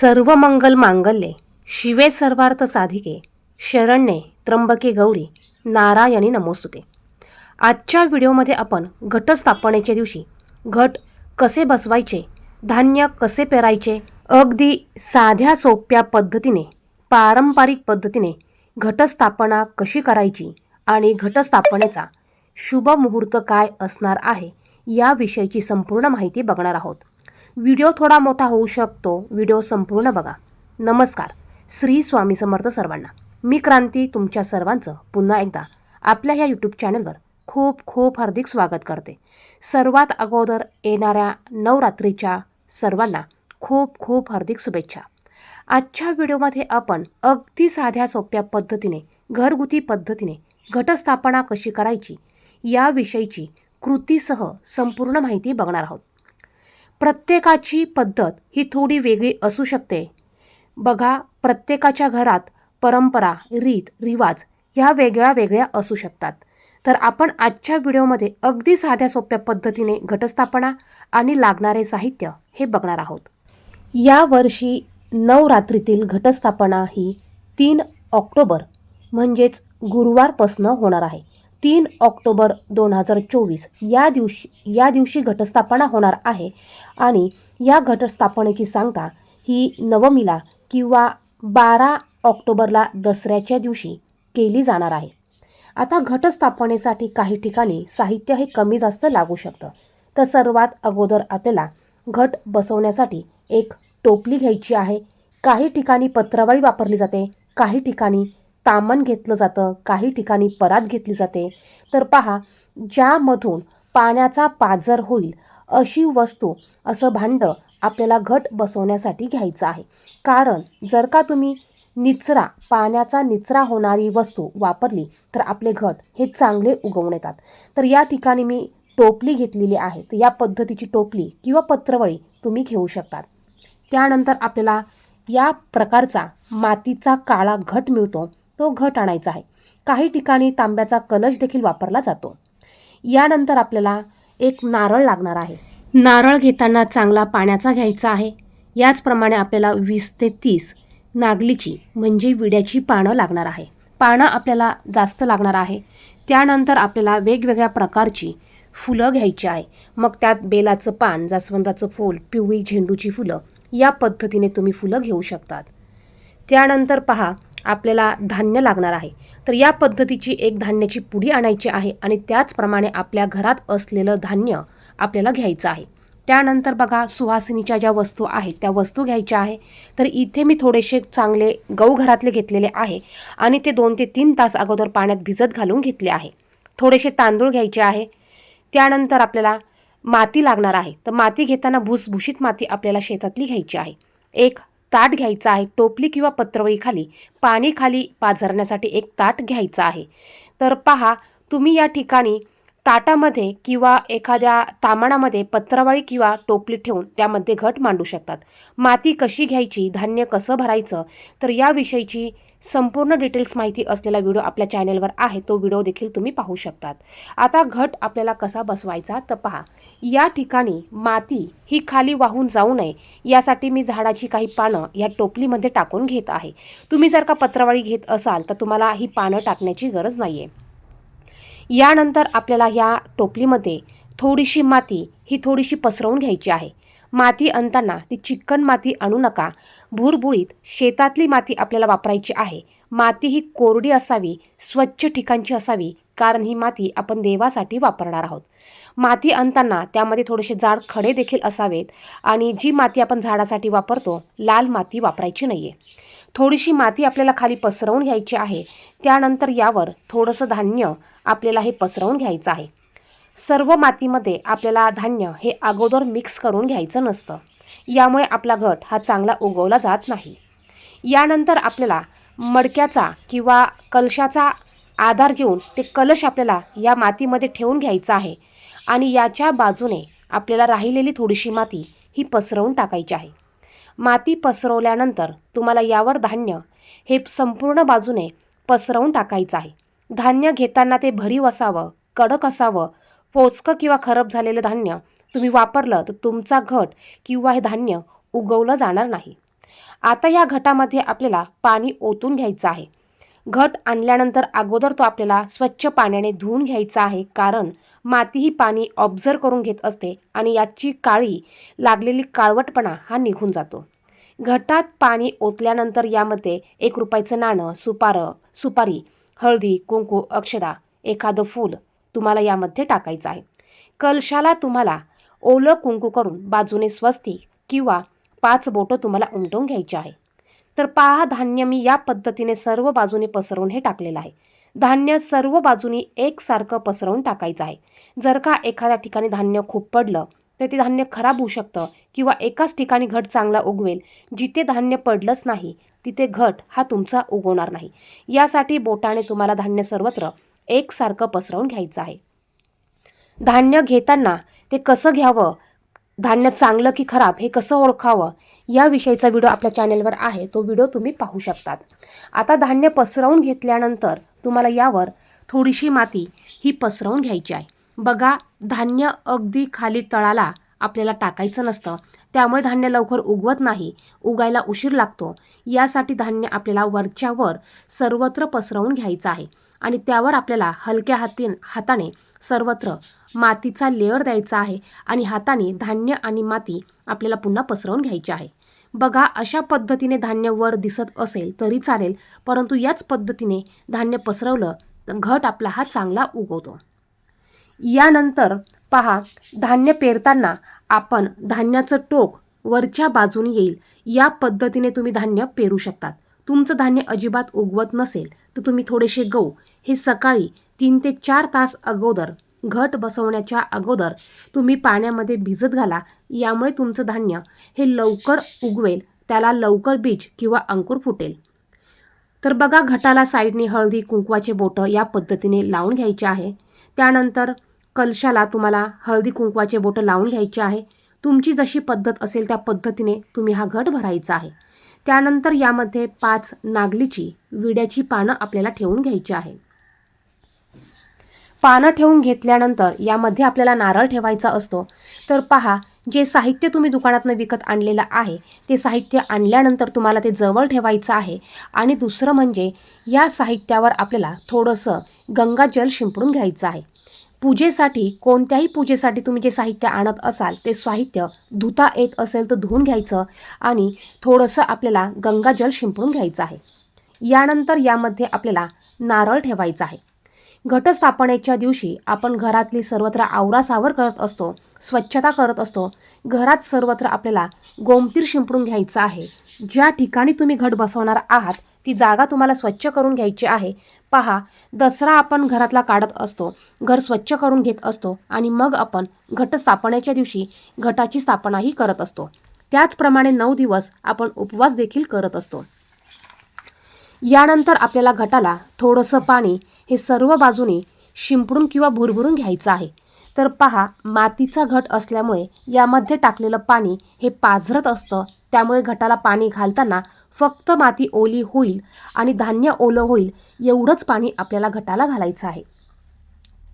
सर्व मंगल मांगल्ये शिवे सर्वार्थ साधिके शरण्ये त्र्यंबके गौरी नारायणी नमोस्तुते. आजच्या व्हिडिओमध्ये आपण घटस्थापनेच्या दिवशी घट कसे बसवायचे धान्य कसे पेरायचे अगदी साध्या सोप्या पद्धतीने पारंपरिक पद्धतीने घटस्थापना कशी करायची आणि घटस्थापनेचा शुभ मुहूर्त काय असणार आहे याविषयीची संपूर्ण माहिती बघणार आहोत. व्हिडिओ थोडा मोठा होऊ शकतो. व्हिडिओ संपूर्ण बघा. नमस्कार. श्री स्वामी समर्थ सर्वांना. मी क्रांती तुमच्या सर्वांचं पुन्हा एकदा आपल्या ह्या यूट्यूब चॅनलवर खूप खूप हार्दिक स्वागत करते. सर्वात अगोदर येणाऱ्या नवरात्रीच्या सर्वांना खूप खूप हार्दिक शुभेच्छा. आजच्या व्हिडिओमध्ये आपण अगदी साध्या सोप्या पद्धतीने घरगुती पद्धतीने घटस्थापना कशी करायची याविषयीची कृतीसह संपूर्ण माहिती बघणार आहोत. प्रत्येकाची पद्धत ही थोडी वेगळी असू शकते. बघा प्रत्येकाच्या घरात परंपरा रीत रिवाज ह्या वेगळ्या वेगळ्या असू शकतात. तर आपण आजच्या व्हिडिओमध्ये अगदी साध्या सोप्या पद्धतीने घटस्थापना आणि लागणारे साहित्य हे बघणार आहोत. या वर्षी नवरात्रीतील घटस्थापना ही तीन ऑक्टोबर म्हणजेच गुरुवारपासनं होणार आहे. तीन ऑक्टोबर दोन हजार चोवीस. या दिवशी या दिवशी घटस्थापना होणार आहे आणि या घटस्थापनेची सांगता ही नवमीला किंवा बारा ऑक्टोबरला दसऱ्याच्या दिवशी केली जाणार आहे. आता घटस्थापनेसाठी काही ठिकाणी साहित्य हे कमी जास्त लागू शकतं. तर सर्वात अगोदर आपल्याला घट बसवण्यासाठी एक टोपली घ्यायची आहे. काही ठिकाणी पत्रावळी वापरली जाते काही ठिकाणी तामण घेतलं जातं काही ठिकाणी परात घेतली जाते. तर पहा ज्यामधून पाण्याचा पाजर होईल अशी वस्तू असं भांडं आपल्याला घट बसवण्यासाठी घ्यायचं आहे. कारण जर का तुम्ही निचरा पाण्याचा निचरा होणारी वस्तू वापरली तर आपले घट हे चांगले उगवून येतात. तर या ठिकाणी मी टोपली घेतलेली आहे. तर या पद्धतीची टोपली किंवा पत्रवळी तुम्ही घेऊ शकतात. त्यानंतर आपल्याला या प्रकारचा मातीचा काळा घट मिळतो. तो घट आणायचा आहे. काही ठिकाणी तांब्याचा कलश देखील वापरला जातो. यानंतर आपल्याला एक नारळ लागणार आहे. नारळ घेताना चांगला पाण्याचा घ्यायचा आहे. याचप्रमाणे आपल्याला वीस ते तीस नागलीची म्हणजे विड्याची पानं लागणार आहे. पानं आपल्याला जास्त लागणार आहे. त्यानंतर आपल्याला वेगवेगळ्या प्रकारची फुलं घ्यायची आहे. मग त्यात बेलाचं पान जास्वंदाचं फूल पिवळी झेंडूची फुलं या पद्धतीने तुम्ही फुलं घेऊ शकतात. त्यानंतर पहा आपल्याला धान्य लागणार आहे. तर या पद्धतीची एक धान्याची पुडी आणायची आहे आणि त्याचप्रमाणे आपल्या घरात असलेलं धान्य आपल्याला घ्यायचं आहे. त्यानंतर बघा सुहासिनीच्या ज्या वस्तू आहेत त्या वस्तू घ्यायच्या आहे. तर इथे मी थोडेसे चांगले गहू घरातले घेतलेले आहे आणि ते दोन ते तीन तास अगोदर पाण्यात भिजत घालून घेतले आहे. थोडेसे तांदूळ घ्यायचे आहे. त्यानंतर आपल्याला माती लागणार आहे. तर माती घेताना भुसभुशीत माती आपल्याला शेतातली घ्यायची आहे. एक ताट घ्यायचा आहे. टोपली किंवा पत्रवळीखाली पाणीखाली पाणी खाली पाझरण्यासाठी एक ताट घ्यायचं आहे. तर पहा तुम्ही या ठिकाणी ताटामध्ये किंवा एखाद्या तामाणामध्ये पत्रावळी किंवा टोपली ठेवून त्यामध्ये घट मांडू शकतात. माती कशी घ्यायची धान्य कसं भरायचं तर याविषयीची संपूर्ण डिटेल्स माहिती असलेला व्हिडिओ आपल्या चॅनेलवर आहे. तो व्हिडिओ देखील तुम्ही पाहू शकतात. आता घट आपल्याला कसा बसवायचा तर पहा. या ठिकाणी माती ही खाली वाहून जाऊ नये. यासाठी मी झाडाची काही पानं या टोपलीमध्ये टाकून घेत आहे. तुम्ही जर का पत्रावळी घेत असाल तर तुम्हाला ही पानं टाकण्याची गरज नाही आहे यानंतर आपल्याला या टोपलीमध्ये थोडीशी माती ही थोडीशी पसरवून घ्यायची आहे. माती आणताना ती चिकन माती आणू नका. भुरभुळीत शेतातली माती आपल्याला वापरायची आहे. माती ही कोरडी असावी स्वच्छ ठिकाणची असावी कारण ही माती आपण देवासाठी वापरणार आहोत. माती आणताना त्यामध्ये थोडेसे जाड खडे देखील असावेत आणि जी माती आपण झाडासाठी वापरतो लाल माती वापरायची नाही आहे थोडीशी माती आपल्याला खाली पसरवून घ्यायची आहे त्यानंतर यावर थोडंसं धान्य आपल्याला हे पसरवून घ्यायचं आहे. सर्व मातीमध्ये आपल्याला धान्य हे अगोदर मिक्स करून घ्यायचं नसतं. यामुळे आपला घट हा चांगला उगवला जात नाही. यानंतर आपल्याला मडक्याचा किंवा कलशाचा आधार घेऊन ते कलश आपल्याला या मातीमध्ये ठेवून घ्यायचं आहे आणि याच्या बाजूने आपल्याला राहिलेली थोडीशी माती ही पसरवून टाकायची आहे. माती पसरवल्यानंतर तुम्हाला यावर धान्य हे संपूर्ण बाजूने पसरवून टाकायचं आहे. धान्य घेताना ते भरीव असावं कडक असावं पोचकं किंवा खराब झालेलं धान्य तुम्ही वापरलं तर तुमचा घट किंवा हे धान्य उगवलं जाणार नाही. आता या घटामध्ये आपल्याला पाणी ओतून घ्यायचं आहे. घट आणल्यानंतर अगोदर तो आपल्याला स्वच्छ पाण्याने धुवून घ्यायचा आहे कारण माती ही पाणी ऑब्झर्व करून घेत असते आणि याची काळी लागलेली काळवटपणा हा निघून जातो. घटात पाणी ओतल्यानंतर यामध्ये एक रुपयाचं नाणं सुपारं सुपारी हळदी कुंकू अक्षदा एखादं फूल तुम्हाला यामध्ये टाकायचं आहे. कलशाला तुम्हाला ओलं कुंकू करून बाजूने स्वस्तिक किंवा पाच बोटं तुम्हाला उमटवून घ्यायचे आहे. तर पहा धान्य मी या पद्धतीने सर्व बाजूने पसरवून हे टाकलेलं आहे. धान्य सर्व बाजूनी एकसारखं पसरवून टाकायचं आहे. जर का एखाद्या ठिकाणी धान्य खूप पडलं तर ते धान्य खराब होऊ शकतं किंवा एकाच ठिकाणी घट चांगला उगवेल. जिथे धान्य पडलंच नाही तिथे घट हा तुमचा उगवणार नाही. यासाठी बोटाने तुम्हाला धान्य सर्वत्र एकसारखं पसरवून घ्यायचं आहे. धान्य घेताना ते कसं घ्यावं? धान्य चांगलं की खराब हे कसं ओळखावं? याविषयीचा व्हिडिओ आपल्या चॅनेलवर आहे. तो व्हिडिओ तुम्ही पाहू शकतात. आता धान्य पसरवून घेतल्यानंतर तुम्हाला यावर थोडीशी माती ही पसरवून घ्यायची आहे. बघा धान्य अगदी खाली तळाला आपल्याला टाकायचं नसतं. त्यामुळे धान्य लवकर उगवत नाही. उगायला उशीर लागतो. यासाठी धान्य आपल्याला वरच्यावर सर्वत्र पसरवून घ्यायचं आहे. आणि त्यावर आपल्याला हलक्या हाती हाताने सर्वत्र मातीचा लेअर द्यायचा आहे आणि हाताने धान्य आणि माती आपल्याला पुन्हा पसरवून घ्यायची आहे. बघा अशा पद्धतीने धान्य वर दिसत असेल तरी चालेल परंतु याच पद्धतीने धान्य पसरवलं तर घट आपला हा चांगला उगवतो. यानंतर पहा धान्य पेरताना आपण धान्याचं टोक वरच्या बाजूने येईल. या पद्धतीने तुम्ही धान्य पेरू शकतात. तुमचं धान्य अजिबात उगवत नसेल तर तुम्ही थोडेसे गहू हे सकाळी तीन ते चार तास अगोदर घट बसवण्याच्या अगोदर तुम्ही पाण्यामध्ये भिजत घाला. यामुळे तुमचं धान्य हे लवकर उगवेल. त्याला लवकर बीज किंवा अंकुर फुटेल. तर बघा घटाला साईडने हळदी कुंकवाचे बोटं या पद्धतीने लावून घ्यायचे आहे. त्यानंतर कलशाला तुम्हाला हळदी कुंकवाचे बोटं लावून घ्यायचे आहे. तुमची जशी पद्धत असेल त्या पद्धतीने तुम्ही हा घट भरायचा आहे. त्यानंतर यामध्ये पाच नागलीची विड्याची पानं आपल्याला ठेवून घ्यायची आहे. पानं ठेवून घेतल्यानंतर यामध्ये आपल्याला नारळ ठेवायचा असतो. तर पहा जे साहित्य तुम्ही दुकानातनं विकत आणलेलं आहे ते साहित्य आणल्यानंतर तुम्हाला ते जवळ ठेवायचं आहे. आणि दुसरं म्हणजे या साहित्यावर आपल्याला थोडंसं गंगाजल शिंपडून घ्यायचं आहे. पूजेसाठी कोणत्याही पूजेसाठी तुम्ही जे साहित्य आणत असाल ते साहित्य धुता येत असेल तर धुवून घ्यायचं आणि थोडंसं आपल्याला गंगाजल शिंपडून घ्यायचं आहे. यानंतर यामध्ये आपल्याला नारळ ठेवायचा आहे. घटस्थापनेच्या दिवशी आपण घरातली सर्वत्र आवरासावर करत असतो स्वच्छता करत असतो. घरात सर्वत्र आपल्याला गोमतीर शिंपडून घ्यायचं आहे. ज्या ठिकाणी तुम्ही घट बसवणार आहात ती जागा तुम्हाला स्वच्छ करून घ्यायची आहे. पहा दसरा आपण घरातला काढत असतो. घर स्वच्छ करून घेत असतो आणि मग आपण घटस्थापनेच्या दिवशी घटाची स्थापनाही करत असतो. त्याचप्रमाणे नऊ दिवस आपण उपवास देखील करत असतो. यानंतर आपल्याला घटाला थोडंसं पाणी हे सर्व बाजूने शिंपडून किंवा भुरभुरून घ्यायचं आहे. तर पहा मातीचा घट असल्यामुळे यामध्ये टाकलेलं पाणी हे पाझरत असतं. त्यामुळे घटाला पाणी घालताना फक्त माती ओली होईल आणि धान्य ओलं होईल एवढंच पाणी आपल्याला घटाला घालायचं आहे.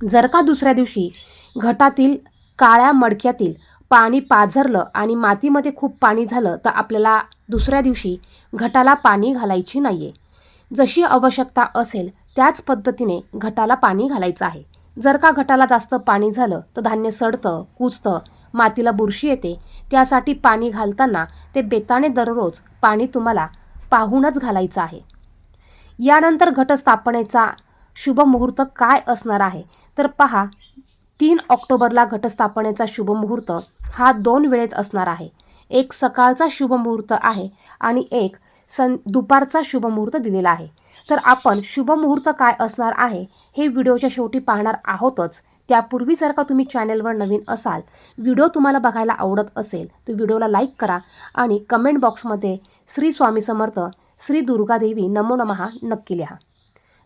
जर का दुसऱ्या दिवशी घटातील काळ्या मडक्यातील पाणी पाझरलं आणि मातीमध्ये खूप पाणी झालं तर आपल्याला दुसऱ्या दिवशी घटाला पाणी घालायची नाही आहे जशी आवश्यकता असेल त्याच पद्धतीने घटाला पाणी घालायचं आहे. जर का घटाला जास्त पाणी झालं तर धान्य सडतं कुजतं मातीला बुरशी येते. त्यासाठी पाणी घालताना ते बेताने दररोज पाणी तुम्हाला पाहूनच घालायचं आहे. यानंतर घटस्थापनेचा शुभ मुहूर्त काय असणार आहे? तर पहा तीन ऑक्टोबरला घटस्थापनेचा शुभ मुहूर्त हा दोन वेळेत असणार आहे. एक सकाळचा शुभ मुहूर्त आहे आणि एक सं दुपारचा शुभमुहूर्त दिलेला आहे. तर आपण शुभ मुहूर्त काय असणार आहे हे व्हिडिओच्या शेवटी पाहणार आहोतच. त्यापूर्वी जर का तुम्ही चॅनेलवर नवीन असाल व्हिडिओ तुम्हाला बघायला आवडत असेल तर व्हिडिओला लाईक करा आणि कमेंट बॉक्समध्ये श्री स्वामी समर्थ श्री दुर्गादेवी नमो नमहा नक्की लिहा.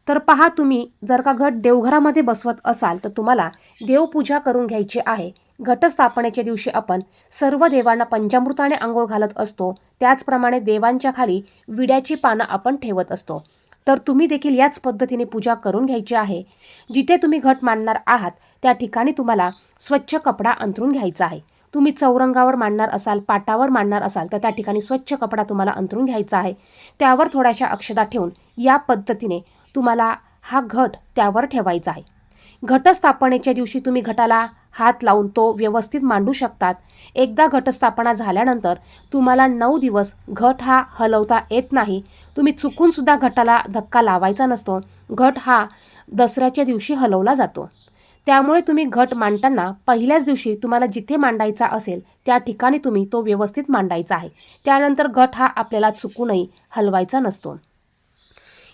तर पहा तुम्ही जर का घट देवघरामध्ये बसवत असाल तर तुम्हाला देवपूजा करून घ्यायची आहे. घटस्थापनेच्या दिवशी आपण सर्व देवांना पंचामृताने आंघोळ घालत असतो. त्याचप्रमाणे देवांच्या खाली विड्याची पानं आपण ठेवत असतो. तर तुम्ही देखील याच पद्धतीने पूजा करून घ्यायची आहे. जिथे तुम्ही घट मांडणार आहात त्या ठिकाणी तुम्हाला स्वच्छ कपडा अंथरून घ्यायचा आहे. तुम्ही चौरंगावर मांडणार असाल पाटावर मांडणार असाल तर त्या ठिकाणी स्वच्छ कपडा तुम्हाला अंतरून घ्यायचा आहे. त्यावर थोड्याशा अक्षदा ठेवून या पद्धतीने तुम्हाला हा घट त्यावर ठेवायचा आहे. घटस्थापनेच्या दिवशी तुम्ही घटाला हात लावून तो व्यवस्थित मांडू शकतात. एकदा घटस्थापना झाल्यानंतर तुम्हाला नऊ दिवस घट हा हलवता येत नाही. तुम्ही चुकूनसुद्धा घटाला धक्का लावायचा नसतो. घट हा दसऱ्याच्या दिवशी हलवला जातो. त्यामुळे तुम्ही घट मांडताना पहिल्याच दिवशी तुम्हाला जिथे मांडायचा असेल त्या ठिकाणी तुम्ही तो व्यवस्थित मांडायचा आहे. त्यानंतर घट हा आपल्याला चुकूनही हलवायचा नसतो.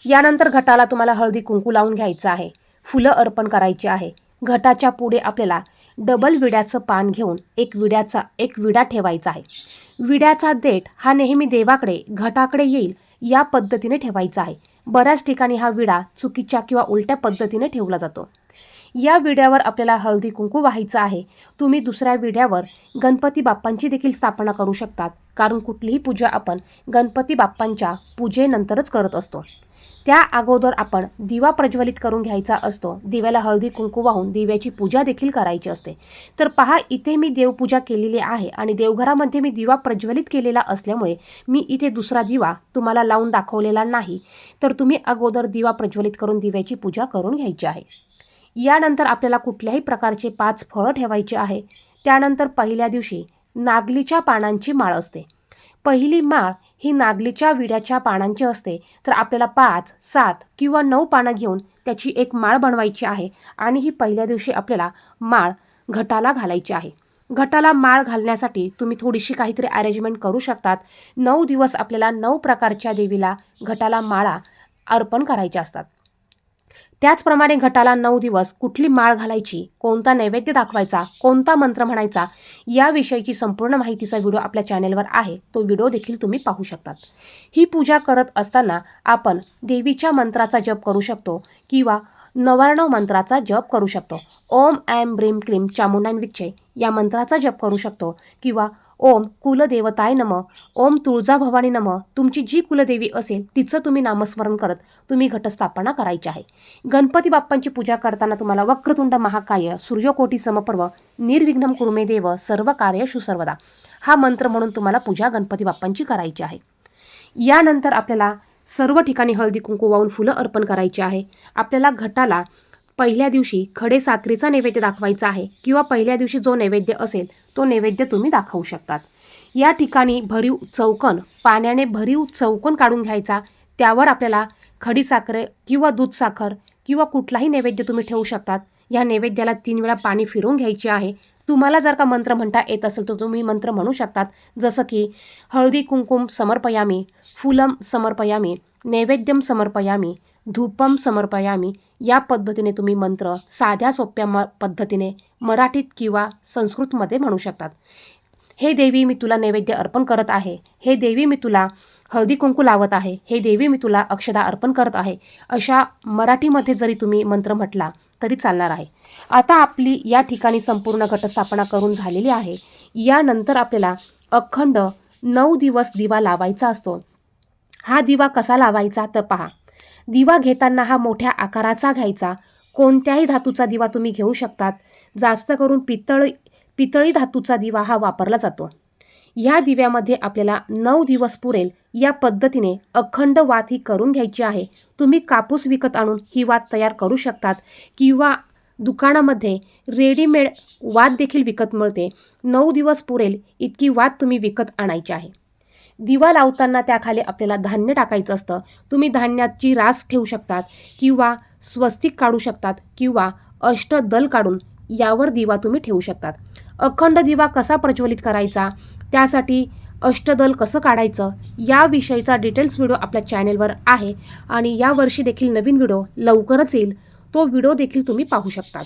यानंतर घटाला तुम्हाला हळदी कुंकू लावून घ्यायचं आहे. फुलं अर्पण करायची आहे. घटाच्या पुढे आपल्याला डबल विड्याचं पान घेऊन एक विड्याचा एक विडा ठेवायचा आहे. विड्याचा देठ हा नेहमी देवाकडे घटाकडे येईल या पद्धतीने ठेवायचा आहे. बऱ्याच ठिकाणी हा विडा चुकीच्या किंवा उलट्या पद्धतीने ठेवला जातो. या विड्यावर आपल्याला हळदी कुंकू व्हायचं आहे. तुम्ही दुसऱ्या विड्यावर गणपती बाप्पांची देखील स्थापना करू शकतात कारण कुठलीही पूजा आपण गणपती बाप्पांच्या पूजेनंतरच करत असतो. त्या अगोदर आपण दिवा प्रज्वलित करून घ्यायचा असतो. दिव्याला हळदी कुंकू वाहून दिव्याची पूजा देखील करायची असते. तर पहा इथे मी देवपूजा केलेली आहे आणि देवघरामध्ये मी दिवा प्रज्वलित केलेला असल्यामुळे मी इथे दुसरा दिवा तुम्हाला लावून दाखवलेला नाही. तर तुम्ही अगोदर दिवा प्रज्वलित करून दिव्याची पूजा करून घ्यायची आहे. यानंतर आपल्याला कुठल्याही प्रकारचे पाच फळं ठेवायचे आहे. त्यानंतर पहिल्या दिवशी नागलीच्या पानांची माळ असते. पहिली माळ ही नागलीच्या विड्याच्या पानांची असते. तर आपल्याला पाच सात किंवा नऊ पानं घेऊन त्याची एक माळ बनवायची आहे आणि ही पहिल्या दिवशी आपल्याला माळ घटाला घालायची आहे. घटाला माळ घालण्यासाठी तुम्ही थोडीशी काहीतरी अरेंजमेंट करू शकतात. नऊ दिवस आपल्याला नऊ प्रकारच्या देवीला घटाला माळा अर्पण करायच्या असतात. त्याचप्रमाणे घटाला नऊ दिवस कुठली माळ घालायची कोणता नैवेद्य दाखवायचा कोणता मंत्र म्हणायचा याविषयीची संपूर्ण माहितीचा व्हिडिओ आपल्या चॅनेलवर आहे. तो व्हिडिओ देखील तुम्ही पाहू शकतात. ही पूजा करत असताना आपण देवीच्या मंत्राचा जप करू शकतो किंवा नवार्णव मंत्राचा जप करू शकतो. ओम ॲम ब्रीम क्लीम चामुंडान विच्चे या मंत्राचा जप करू शकतो किंवा ओम कुलदेवताय नम. ओम तुळजाभवानी नम. तुमची जी कुलदेवी असेल तिचं तुम्ही नामस्मरण करत तुम्ही घटस्थापना करायची आहे. गणपती बाप्पांची पूजा करताना तुम्हाला वक्रतुंड महाकाय सूर्यकोटी समपर्व निर्विघ्नम कुर्मे देव सर्व कार्य सुसर्वदा. हा मंत्र म्हणून तुम्हाला पूजा गणपती बाप्पांची करायची आहे. यानंतर आपल्याला सर्व ठिकाणी हळदी कुंकू वाहून फुलं अर्पण करायची आहे. आपल्याला घटाला पहिल्या दिवशी खडे साखरेचा नैवेद्य दाखवायचा आहे किंवा पहिल्या दिवशी जो नैवेद्य असेल तो नैवेद्य तुम्ही दाखवू शकतात. या ठिकाणी भरीव चौकन पाण्याने भरीव चौकन काढून घ्यायचा. त्यावर आपल्याला खडी साखरे किंवा दूध साखर किंवा कुठलाही नैवेद्य तुम्ही ठेवू शकतात. या नैवेद्याला तीन वेळा पाणी फिरवून घ्यायचे आहे. तुम्हाला जर का मंत्र म्हणता येत असेल तर तुम्ही मंत्र म्हणू शकतात. जसं की हळदी कुंकुम समर्पयामी फुलम समर्पयामी नैवेद्यम समर्पयामी धूपम समर्पयामी. या पद्धतीने तुम्ही मंत्र साध्या सोप्या म पद्धतीने मराठीत किंवा संस्कृतमध्ये म्हणू शकतात. हे देवी मी तुला नैवेद्य अर्पण करत आहे. हे देवी मी तुला हळदी कुंकू लावत आहे. हे देवी मी तुला अक्षदा अर्पण करत आहे. अशा मराठीमध्ये जरी तुम्ही मंत्र म्हटला तरी चालणार आहे. आता आपली या ठिकाणी संपूर्ण घटस्थापना करून झालेली आहे. यानंतर आपल्याला अखंड नऊ दिवस दिवा लावायचा असतो. हा दिवा कसा लावायचा तर पहा. दिवा घेताना हा मोठ्या आकाराचा घ्यायचा. कोणत्याही धातूचा दिवा तुम्ही घेऊ शकतात. जास्त करून पितळ पितळी धातूचा दिवा हा वापरला जातो. ह्या दिव्यामध्ये आपल्याला नऊ दिवस पुरेल. या पद्धतीने अखंड वात ही करून घ्यायची आहे. तुम्ही कापूस विकत आणून ही वात तयार करू शकतात. किंवा दुकानामध्ये रेडीमेड वात देखील विकत मिळते. नऊ दिवस पुरेल इतकी वात तुम्ही विकत आणायची आहे. दिवा लावताना त्याखाली आपल्याला धान्य टाकायचं असतं. तुम्ही धान्याची रास ठेवू शकतात किंवा स्वस्तिक काढू शकतात किंवा अष्टदल काढून यावर दिवा तुम्ही ठेवू शकतात. अखंड दिवा कसा प्रज्वलित करायचा? त्यासाठी अष्टदल कसं काढायचं? याविषयीचा डिटेल्स व्हिडिओ आपल्या चॅनेलवर आहे आणि यावर्षी देखील नवीन व्हिडिओ लवकरच येईल. तो व्हिडिओ देखील तुम्ही पाहू शकतात.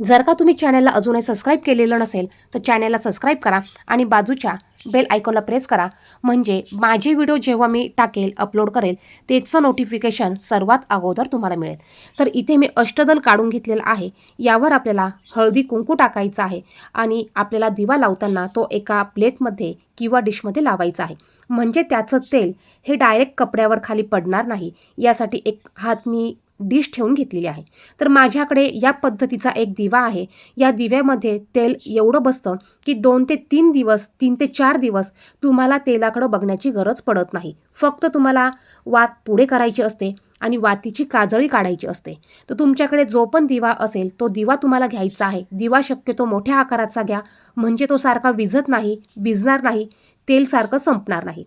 जर का तुम्ही चॅनलला अजूनही सबस्क्राईब केलेलं नसेल तर चॅनलला सबस्क्राईब करा आणि बाजूच्या बेल आयकॉनला प्रेस करा. म्हणजे माझे व्हिडिओ जेव्हा मी टाकेल अपलोड करेल त्याचं नोटिफिकेशन सर्वात अगोदर तुम्हाला मिळेल. तर इथे मी अष्टदल काढून घेतलेला आहे. यावर आपल्याला हळदी कुंकू टाकायचं आहे आणि आपल्याला दिवा लावताना तो एका प्लेटमध्ये किंवा डिशमध्ये लावायचा आहे. म्हणजे त्याचं तेल हे डायरेक्ट कपड्यावर खाली पडणार नाही. यासाठी एक हात मी डिश ठेवून घेतलेली आहे. तर माझ्याकडे या पद्धतीचा एक दिवा आहे. या दिव्यामध्ये तेल एवढं बसतं की दोन ते तीन दिवस तीन ते चार दिवस तुम्हाला तेलाकडं बघण्याची गरज पडत नाही. फक्त तुम्हाला वात पुढे करायची असते आणि वातीची काजळी काढायची असते. तर तुमच्याकडे जो पण दिवा असेल तो दिवा तुम्हाला घ्यायचा आहे. दिवा शक्यतो मोठ्या आकाराचा घ्या. म्हणजे तो सारखा विझत नाही भिजणार नाही. तेल सारखं संपणार नाही.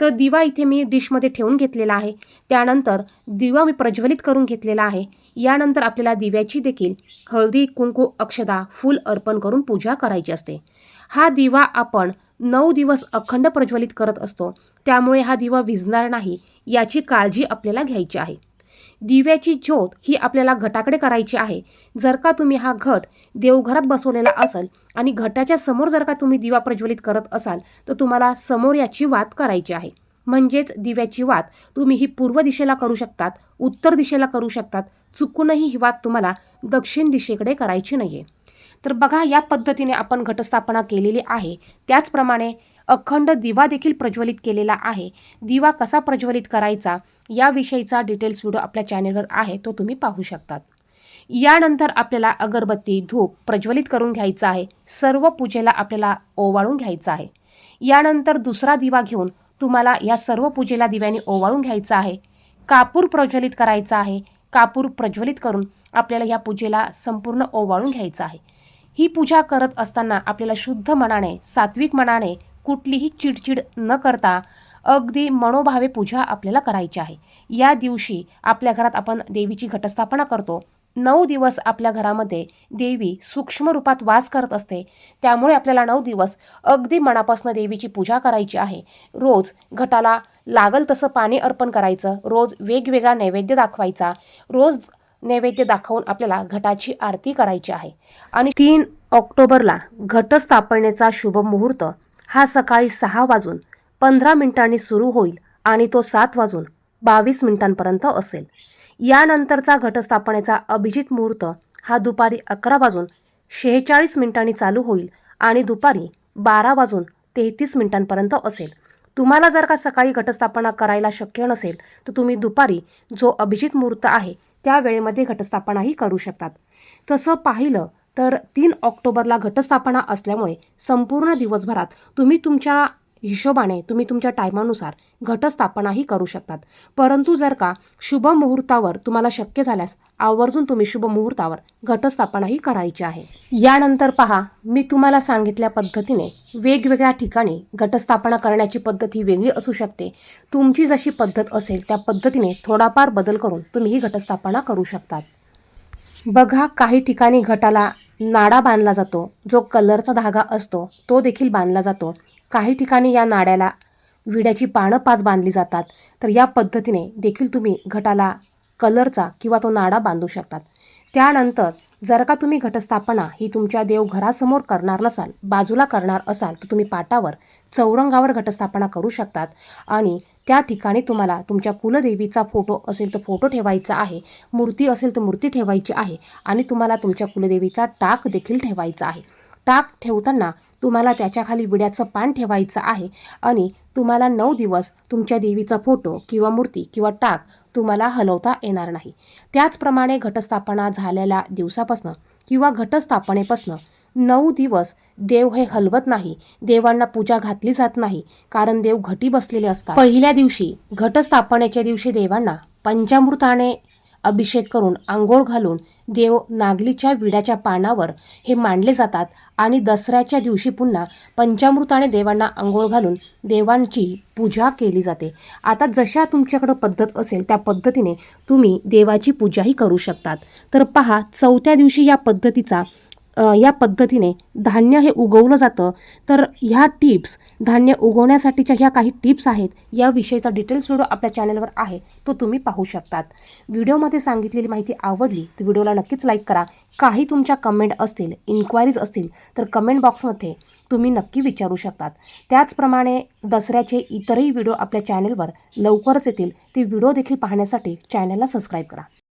तर दिवा इथे मी डिशमध्ये ठेवून घेतलेला आहे. त्यानंतर दिवा मी प्रज्वलित करून घेतलेला आहे. यानंतर आपल्याला दिव्याची देखील हळदी कुंकू अक्षदा फूल अर्पण करून पूजा करायची असते. हा दिवा आपण नऊ दिवस अखंड प्रज्वलित करत असतो. त्यामुळे हा दिवा विझणार नाही याची काळजी आपल्याला घ्यायची आहे. दिव्याची ज्योत ही आपल्याला घटाकडे करायची आहे. जर का तुम्ही हा घट देवघरात बसवलेला असाल आणि घटाच्या समोर जर का तुम्ही दिवा प्रज्वलित करत असाल तर तुम्हाला समोर याची वात करायची आहे. म्हणजेच दिव्याची वात तुम्ही ही पूर्व दिशेला करू शकतात उत्तर दिशेला करू शकतात. चुकूनही ही वात तुम्हाला दक्षिण दिशेकडे करायची नाही आहे तर बघा या पद्धतीने आपण घटस्थापना केलेली आहे. त्याचप्रमाणे अखंड दिवा देखील प्रज्वलित केलेला आहे. दिवा कसा प्रज्वलित करायचा? याविषयीचा डिटेल्स व्हिडिओ आपल्या चॅनेलवर आहे तो तुम्ही पाहू शकतात. यानंतर आपल्याला अगरबत्ती धूप प्रज्वलित करून घ्यायचा आहे. सर्व पूजेला आपल्याला ओवाळून घ्यायचं आहे. यानंतर दुसरा दिवा घेऊन तुम्हाला या सर्व पूजेला दिव्याने ओवाळून घ्यायचं आहे. कापूर प्रज्वलित करायचा आहे. कापूर प्रज्वलित करून आपल्याला या पूजेला संपूर्ण ओवाळून घ्यायचं आहे. ही पूजा करत असताना आपल्याला शुद्ध मनाने सात्विक मनाने कुठलीही चिडचिड न करता अगदी मनोभावे पूजा आपल्याला करायची आहे. या दिवशी आपल्या घरात आपण देवीची घटस्थापना करतो. नऊ दिवस आपल्या घरामध्ये देवी सूक्ष्म रूपात वास करत असते. त्यामुळे आपल्याला नऊ दिवस अगदी मनापासून देवीची पूजा करायची आहे. रोज घटाला लागल तसं पाणी अर्पण करायचं. रोज वेगवेगळा नैवेद्य दाखवायचा. रोज नैवेद्य दाखवून आपल्याला घटाची आरती करायची आहे. आणि तीन ऑक्टोबरला घटस्थापनेचा शुभ मुहूर्त हा सकाळी सहा वाजून पंधरा मिनिटांनी सुरू होईल आणि तो सात वाजून बावीस मिनिटांपर्यंत असेल. यानंतरचा घटस्थापनेचा अभिजित मुहूर्त हा दुपारी अकरा वाजून शेहेचाळीस मिनिटांनी चालू होईल आणि दुपारी बारा वाजून तेहतीस मिनिटांपर्यंत असेल. तुम्हाला जर का सकाळी घटस्थापना करायला शक्य नसेल तर तुम्ही दुपारी जो अभिजित मुहूर्त आहे त्या वेळेमध्ये घटस्थापनाही करू शकतात. तसं पाहिलं तर तीन ऑक्टोबरला घटस्थापना असल्यामुळे संपूर्ण दिवसभरात तुम्ही तुमच्या हिशोबाने तुम्ही तुमच्या टायमानुसार घटस्थापनाही करू शकतात. परंतु जर का शुभ मुहूर्तावर तुम्हाला शक्य झाल्यास आवर्जून तुम्ही शुभ मुहूर्तावर घटस्थापनाही करायची आहे. यानंतर पहा मी तुम्हाला सांगितल्या पद्धतीने वेगवेगळ्या ठिकाणी घटस्थापना करण्याची पद्धत ही वेगळी असू शकते. तुमची जशी पद्धत असेल त्या पद्धतीने थोडाफार बदल करून तुम्ही ही घटस्थापना करू शकतात. बघा काही ठिकाणी घटाला नाडा बांधला जातो. जो कलरचा धागा असतो तो देखील बांधला जातो. काही ठिकाणी या नाड्याला विड्याची पानं पाच बांधली जातात. तर या पद्धतीने देखील तुम्ही घटाला कलरचा किंवा तो नाडा बांधू शकतात. त्यानंतर जर का तुम्ही घटस्थापना ही तुमच्या देवघरासमोर करणार नसाल बाजूला करणार असाल तर तुम्ही पाटावर चौरंगावर घटस्थापना करू शकतात. आणि त्या ठिकाणी तुम्हाला तुमच्या कुलदेवीचा फोटो असेल तर फोटो ठेवायचा आहे मूर्ती असेल तर मूर्ती ठेवायची आहे आणि तुम्हाला तुमच्या कुलदेवीचा टाक देखील ठेवायचा आहे. टाक ठेवताना तुम्हाला त्याच्याखाली विड्याचं पान ठेवायचं आहे आणि तुम्हाला नऊ दिवस तुमच्या देवीचा फोटो किंवा मूर्ती किंवा टाक तुम्हाला हलवता येणार नाही. त्याचप्रमाणे घटस्थापना झालेल्या दिवसापासनं किंवा घटस्थापनेपासनं नऊ दिवस देव हे हलवत नाही देवांना पूजा घातली जात नाही कारण देव घटी बसलेले असतात. पहिल्या दिवशी घटस्थापनेच्या दिवशी देवांना पंचामृताने अभिषेक करून आंघोळ घालून देव नागलीच्या विड्याच्या पानावर हे मांडले जातात आणि दसऱ्याच्या दिवशी पुन्हा पंचामृताने देवांना आंघोळ घालून देवांची पूजा केली जाते. आता जशा तुमच्याकडं पद्धत असेल त्या पद्धतीने तुम्ही देवाची पूजाही करू शकतात. तर पहा चौथ्या दिवशी या पद्धतीचा या पद्धतीने धान्य हे उगवलं जातं. तर ह्या टिप्स धान्य उगवण्यासाठीच्या ह्या काही टिप्स आहेत याविषयीचा डिटेल्स व्हिडिओ आपल्या चॅनलवर आहे तो तुम्ही पाहू शकतात. व्हिडिओमध्ये सांगितलेली माहिती आवडली तर व्हिडिओला नक्कीच लाईक करा. काही तुमच्या कमेंट असतील इन्क्वायरीज असतील तर कमेंट बॉक्समध्ये तुम्ही नक्की विचारू शकतात. त्याचप्रमाणे दसऱ्याचे इतरही व्हिडिओ आपल्या चॅनलवर लवकरच येतील ते व्हिडिओ देखील पाहण्यासाठी चॅनलला सबस्क्राईब करा.